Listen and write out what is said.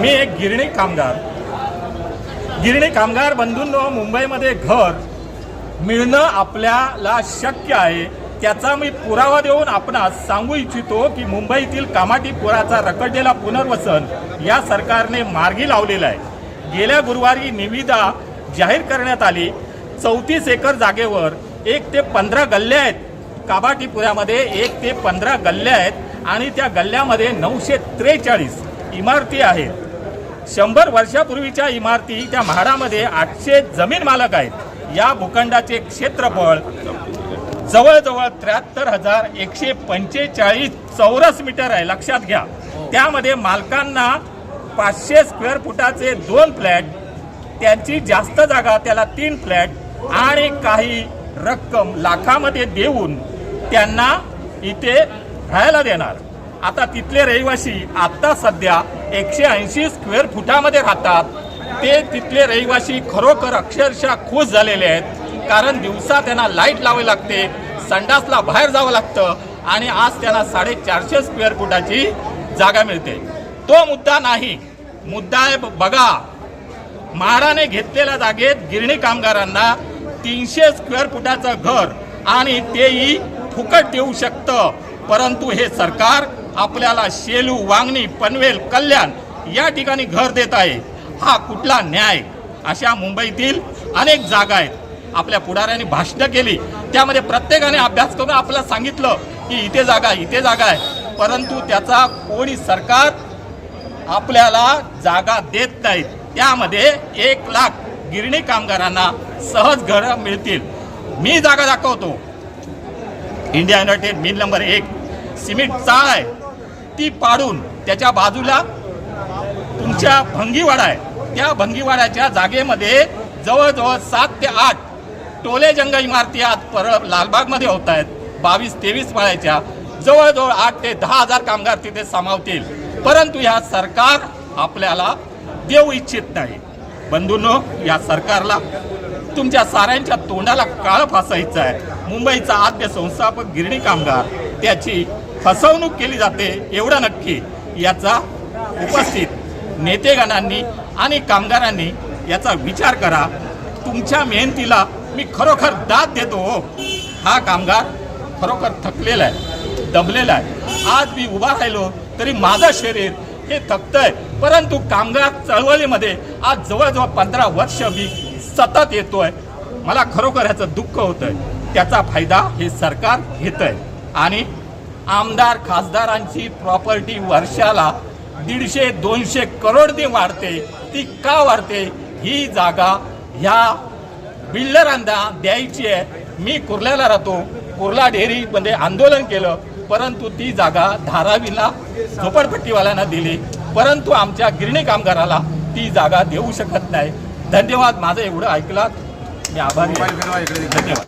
मी एक गिरणी कामगार. गिरणी कामगार बंधूंनो मुंबईमध्ये घर मिळणं आपल्याला शक्य आहे त्याचा मी पुरावा देऊन आपणास सांगू इच्छितो की मुंबईतील कामाटी पुराचा रखडलेला पुनर्वसन या सरकारने मार्गी लावलेला आहे. गेल्या गुरुवारी निविदा जाहीर करण्यात आली. चौतीस एकर जागेवर एक ते पंधरा गल्ले आहेत. काबाटीपुऱ्यामध्ये एक ते पंधरा गल्ल्या आहेत आणि त्या गल्ल्यामध्ये नऊशे त्रेचाळीस इमारती आहेत. शंभर वर्षापूर्वीच्या इमारती त्या म्हाडामध्ये आठशे जमीन मालक आहेत. या भूखंडाचे क्षेत्रफळ जवळजवळ त्र्याहत्तर हजार एकशे पंचेचाळीस चौरस मीटर आहे. लक्षात घ्या. त्यामध्ये मालकांना पाचशे स्क्वेअर फुटाचे दोन फ्लॅट त्यांची जास्त जागा त्याला तीन फ्लॅट आणि काही रक्कम लाखामध्ये देऊन त्यांना इथे राहायला देणार. आता तिथले रहिवासी आता सध्या एकशे ऐंशी स्क्वेअर फुटामध्ये राहतात. ते तिथले रहिवासी खरोखर अक्षरशः खुश झालेले आहेत. कारण दिवसा त्यांना लाइट लावावी लागते संडासला बाहेर जावं लागतं आणि आज त्यांना साडेचारशे स्क्वेअर फुटाची जागा मिळते. तो मुद्दा नाही. मुद्दा आहे ब- बघा. म्हाडाने घेतलेल्या जागेत गिरणी कामगारांना तीनशे स्क्वेअर फुटाचं घर आणि तेही फुकट देऊ शकतं. परंतु हे सरकार आपल्याला शेलू वांगणी पनवेल कल्याण या ठिकाणी घर देत आहे. हा कुठला न्याय? अशा मुंबईतील अनेक जागा आहेत. आपल्या पुढाऱ्यांनी भाषणं केली. त्यामध्ये प्रत्येकाने अभ्यास करून आपल्याला सांगितलं की इथे जागा इथे जागा आहे. परंतु त्याचा कोणी सरकार आपल्याला जागा देत नाहीत. त्यामध्ये एक लाख गिरणी कामगारांना सहज घरं मिळतील. मी जागा दाखवतो. इंडिया युनायटेड मिल नंबर एक. सिमेंट चाळ आहे. ती पाडून त्याच्या बाजूला तुमच्या भंगीवाडा आहे. त्या भंगीवाड्याच्या जागेमध्ये जवळजवळ सात ते आठ टोले जंग इमारती आज पर लालबागमध्ये होत आहेत. बावीस तेवीस माळ्याच्या. जवळजवळ आठ ते दहा हजार कामगार तिथे सामावतील. परंतु ह्या सरकार आपल्याला देऊ इच्छित नाही. बंधूंनो या सरकारला तुमच्या साऱ्यांच्या तोंडाला काळ फासायचं आहे. मुंबईचा आद्य संस्थापक गिरणी कामगार त्याची फसवणूक केली जाते एवढं नक्की याचा उपस्थित नेतेगणांनी आणि कामगारांनी याचा विचार करा. तुमच्या मेहनतीला मी खरोखर दाद देतो हो. हा कामगार खरोखर थकलेला आहे दबलेला आहे. आज मी उभा राहिलो तरी माझं शरीर हे थकतंय. परंतु कामगार चळवळीमध्ये आज जवळजवळ पंधरा वर्ष मी सतत येतोय. मला खरोखर ह्याचं दुःख होतंय. त्याचा फायदा हे सरकार घेत आहे आणि आमदार खासदारांची प्रॉपर्टी वर्षाला दीडशे दोनशे करोडनी वाढते ती का वाढते. ही जागा ह्या बिल्डरांना द्यायची आहे. मी कुर्ल्याला राहतो. कुर्ला डेअरीमध्ये आंदोलन केलं परंतु ती जागा धारावीला झोपडपट्टीवाल्यांना दिली. परंतु आमच्या गिरणी कामगाराला ती जागा देऊ शकत नाही. धन्यवाद. माझं एवढं ऐकलात. मी आभारी धन्यवाद.